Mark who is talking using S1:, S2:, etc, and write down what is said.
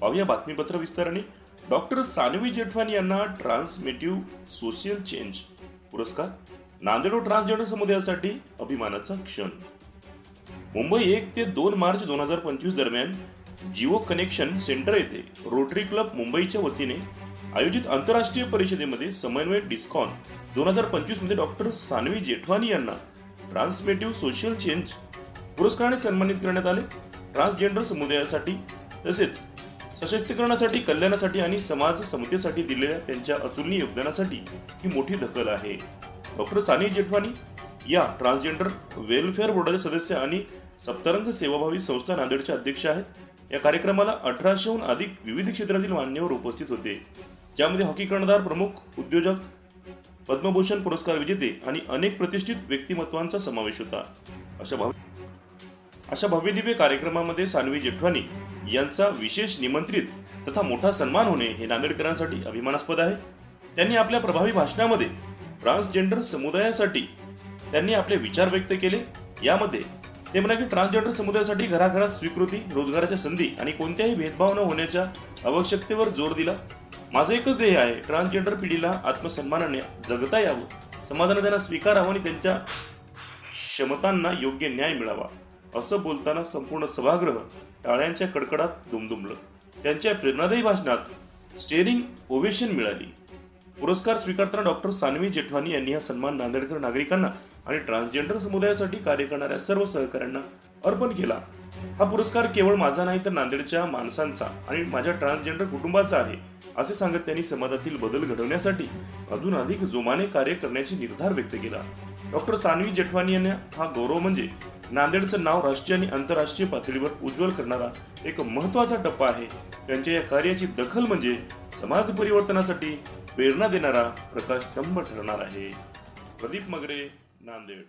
S1: पाहूया बातमीपत्र विस्ताराने डॉक्टर सानवी जेठवानी यांना ट्रान्समेटिव्ह सोशल चेंज पुरस्कार. नांदेड ट्रान्सजेंडर समुदायासाठी अभिमानाचा क्षण. मुंबई एक ते दोन मार्च दोन हजार पंचवीस दरम्यान जिओ कनेक्शन सेंटर येथे रोटरी क्लब मुंबईच्या वतीने आयोजित आंतरराष्ट्रीय परिषदेमध्ये समन्वय डिस्कॉन दोन हजार पंचवीसमध्ये डॉक्टर सानवी जेठवानी यांना ट्रान्समेटिव्ह सोशल चेंज पुरस्काराने सन्मानित करण्यात आले. ट्रान्सजेंडर समुदायासाठी तसेच सशक्तीकरणासाठी कल्याणासाठी आणि समाज समतेसाठी दिलेल्या त्यांच्या अतुलनीय योगदानासाठी ही मोठी दखल आहे. डॉक्टर साने जेठवानी या ट्रान्सजेंडर वेलफेअर बोर्डाचे सदस्य आणि सप्तारंग सेवाभावी संस्था नांदेडच्या अध्यक्ष आहेत. या कार्यक्रमाला अठराशेहून अधिक विविध क्षेत्रातील मान्यवर उपस्थित होते. ज्यामध्ये हॉकी कर्णधार प्रमुख उद्योजक पद्मभूषण पुरस्कार विजेते आणि अनेक प्रतिष्ठित व्यक्तिमत्वांचा समावेश होता. अशा भाव अशा भव्यदिव्य कार्यक्रमामध्ये सानवी जेठवानी यांचा विशेष निमंत्रित तथा मोठा सन्मान होणे हे नांदेडकरांसाठी अभिमानास्पद आहे. त्यांनी आपल्या प्रभावी भाषणामध्ये ट्रान्सजेंडर समुदायासाठी त्यांनी आपले विचार व्यक्त केले. यामध्ये ते म्हणाले की ट्रान्सजेंडर समुदायासाठी घराघरात स्वीकृती रोजगाराच्या संधी आणि कोणत्याही भेदभाव न होण्याच्या आवश्यकतेवर जोर दिला. माझं एकच ध्येय आहे ट्रान्सजेंडर पिढीला आत्मसन्मानाने जगता यावं. समाजाने त्यांना स्वीकारावं आणि त्यांच्या क्षमतांना योग्य न्याय मिळावा. असं बोलताना संपूर्ण सभागृह टाळ्यांच्या कडकडात दुमदुमलं. त्यांच्या प्रेरणादायी भाषणात स्टेरिंग ओवेशन मिळाली. पुरस्कार स्वीकारताना डॉक्टर सानवी जेठवानी यांनी हा सन्मान नांदेडकर नागरिकांना आणि ट्रान्सजेंडर समुदायासाठी कार्य करणाऱ्या सर्व सहकाऱ्यांना अर्पण केला. हा पुरस्कार केवळ माझा नाही तर नांदेडच्या माणसांचा आणि माझ्या ट्रान्सजेंडर कुटुंबाचा आहे असे सांगत त्यांनी समाजातील बदल घडवण्यासाठी अजून अधिक जोमाने कार्य करण्याची निर्धार व्यक्त केला. डॉक्टर सानवी जेठवानी यांना हा गौरव म्हणजे नांदेडचं नाव राष्ट्रीय आणि आंतरराष्ट्रीय पातळीवर उज्ज्वल करणारा एक महत्त्वाचा टप्पा आहे. त्यांच्या या कार्याची दखल म्हणजे समाज परिवर्तनासाठी प्रेरणा देणारा प्रकाशस्तंभ ठरणार आहे. प्रदीप मगरे नांदेड.